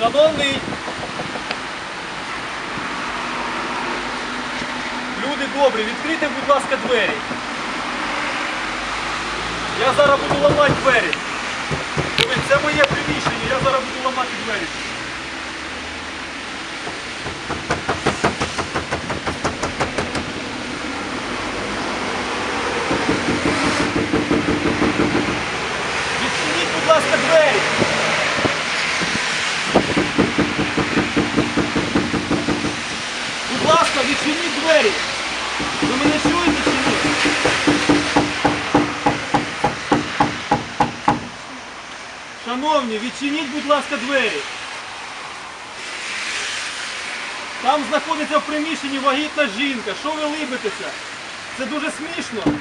Шановний. Люди добрі, відкрийте, будь ласка, двері. Я зараз буду ламати двері. Це моє приміщення, я зараз буду ламати двері. Відчиніть, будь ласка, двері. Будь ласка, відчиніть двері. Ви мене чуєте чи ні? Шановні, відчиніть, будь ласка, двері. Там знаходиться в приміщенні вагітна жінка. Що ви либитеся? Це дуже смішно.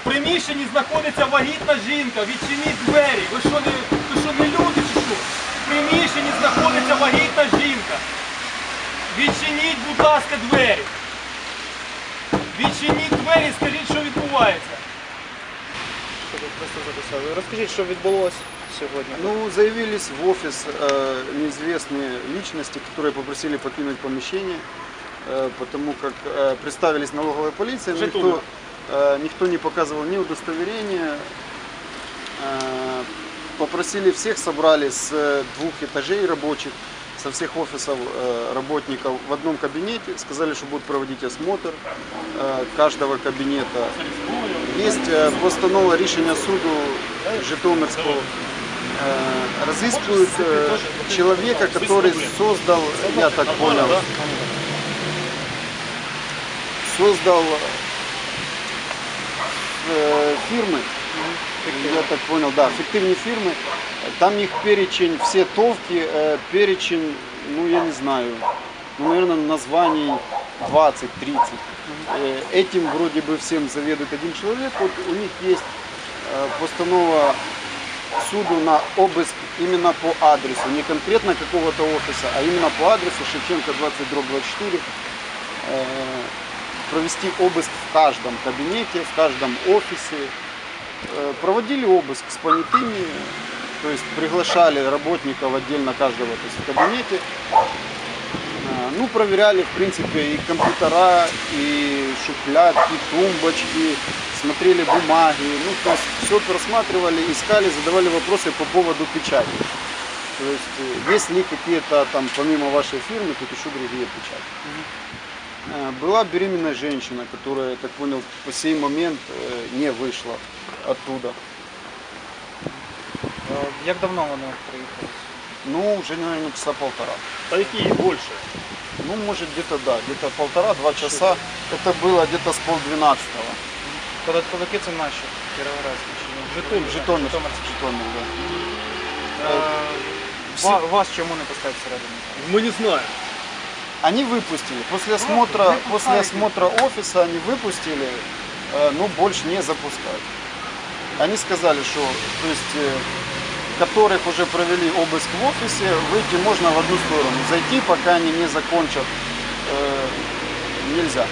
В приміщенні знаходиться вагітна жінка. Відчиніть двері. Ви що не, ласка, двері. Відчиніть двері і скажіть, що відбувається. Просто записали. Розкажіть, що відбулося сьогодні. Ну, заявились в офис э, неизвестные личности, которые попросили покинуть помещение, э, потому как э, представились налоговой полиции, но Житомир. никто, э, никто не показывал ни удостоверения. Э, попросили всех, собрали с э, двух этажей рабочих, со всех офисов э, работников в одном кабинете, сказали, что будут проводить осмотр э, каждого кабинета. Есть е, постанова рішення суду Житомирського. Е, Разыскивают э, человека, который создал, я так понял, создал э, фирмы, я так понял, да, фиктивные фирмы. Там их перечень, все товки, э, перечень, ну я не знаю, ну, наверное, названий 20-30. Э, Этим вроде бы всем заведует один человек. Вот у них есть э, постанова суду на обыск именно по адресу, не конкретно какого-то офиса, а именно по адресу Шевченко 20 24 э, провести обыск в каждом кабинете, в каждом офисе. Э, Проводили обыск с понятыми, то есть приглашали работников отдельно каждого то есть в кабинете. Э, Ну, проверяли, в принципе, и компьютера, и шухлядки, тумбочки, смотрели бумаги. Ну, то есть все просматривали, искали, задавали вопросы по поводу печати. То есть, э, есть ли какие-то там, помимо вашей фирмы, тут еще другие печати. Была беременная женщина, которая, я так понял, по сей момент не вышла оттуда. Е, Як давно вони приїхали? Ну, уже, наверное, часа полтора. Та які більше? Ну, может, где-то, да, где-то полтора-два часа. Это было где-то с полдвенадцатого. Податковики це наші, кіровоградські чи ні? Житомир, Житомир, Житомирські. Житомир, да. Е, ва- Вас чому не пускають всередину? Ми не знаємо. Они выпустили. После осмотра, после осмотра офиса они выпустили, э, но больше не запускают. Они сказали, что то есть, э, которых уже провели обыск в офисе, выйти можно в одну сторону. Зайти, пока они не закончат, э, нельзя.